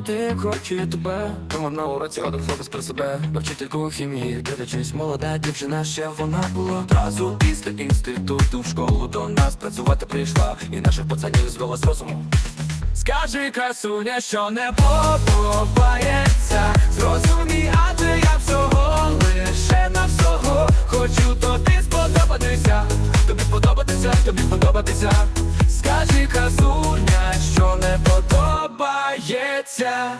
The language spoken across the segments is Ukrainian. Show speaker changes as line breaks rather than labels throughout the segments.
ти хоче тебе. Тому на уроці ходив хлопець про себе. До вчительку хімії, дивлячись, молода дівчина ще вона була Одразу після інституту. В школу до нас працювати прийшла. І наших пацанів звела з розуму. Скажи, красуня, що не подобається Зрозумій, адже я всього? Лише на всього. Хочу тобі сподобатися, тобі сподобатися, тобі сподобатися подобається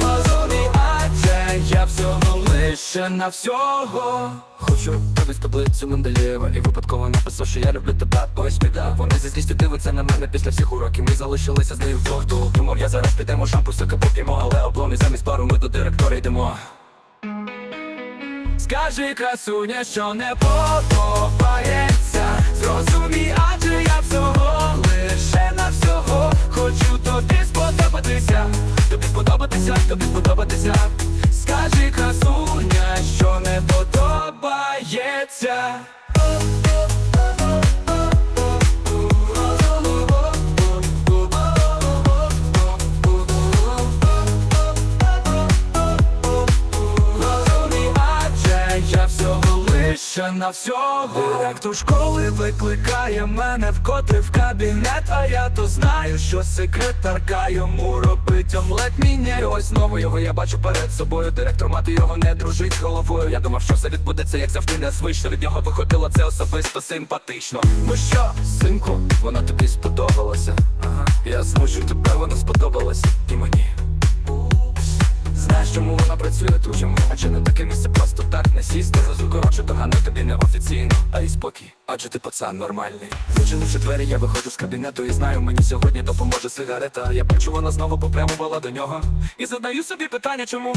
розумі, адже я всього лише на всього. Хочу провести таблицю Менделєва І випадково написав, що я люблю тебе. Ось біда, вони зі злістю дивиться на мене після всіх уроків. Ми залишилися з нею вдвох. Ту думав, я зараз підемо шампусика поп'ємо Але обломі замість пару ми до директора йдемо Скажи, красуня, що не подобається. Зрозумій, адже я всього лише на всього Хочу тобі сподобатися, тобі сподобатися, тобі сподобатися лише на всього? Директор школи викликає мене вкотре в кабінет А я то знаю, що секретарка йому робить омлет Міняй ось знову його я бачу перед собою. Директор мати його не дружить головою. Я думав, що все відбудеться, як завжди незвично Від нього виходило це особисто симпатично. Ну що, синку, вона тобі сподобалася Ага, я змушую тебе, вона сподобалася і мені працює тут? Адже не таке місце просто так не сісти. Зразу коротше догано тобі не офіційно, а й спокій, адже ти пацан нормальний. Зачинивши двері, я виходжу з кабінету і знаю, мені сьогодні допоможе сигарета. Я бачу, вона знову попрямувала до нього. І задаю собі питання, чому?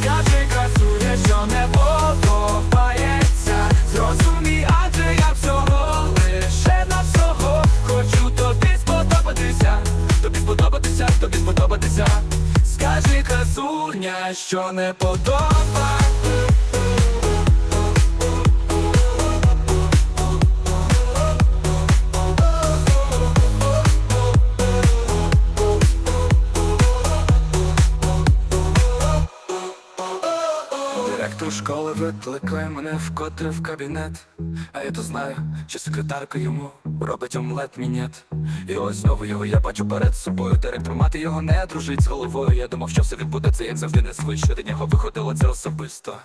Скажи, красуня, що не подобається. Зрозумій, адже я всього лише на всього Хочу. Тобі сподобатися, тобі сподобатися, тобі сподобатися красуня, що не подобається Директор школи викликає мене вкотре в кабінет. А я то знаю, що секретарка йому робить омлет мінет. І ось знову його я бачу перед собою. Директор мати його не дружить з головою. Я думав, що все відбудеться, як завжди не незвично Від нього виходило це особисто.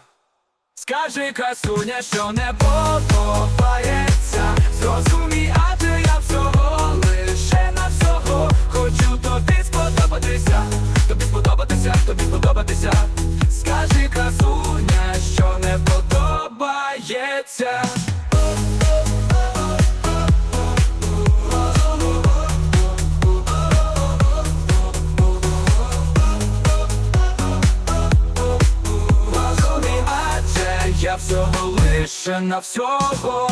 Скажи, красуня, що не подобається. Зрозумій, адже подобається Розумій, адже я всього лише на всього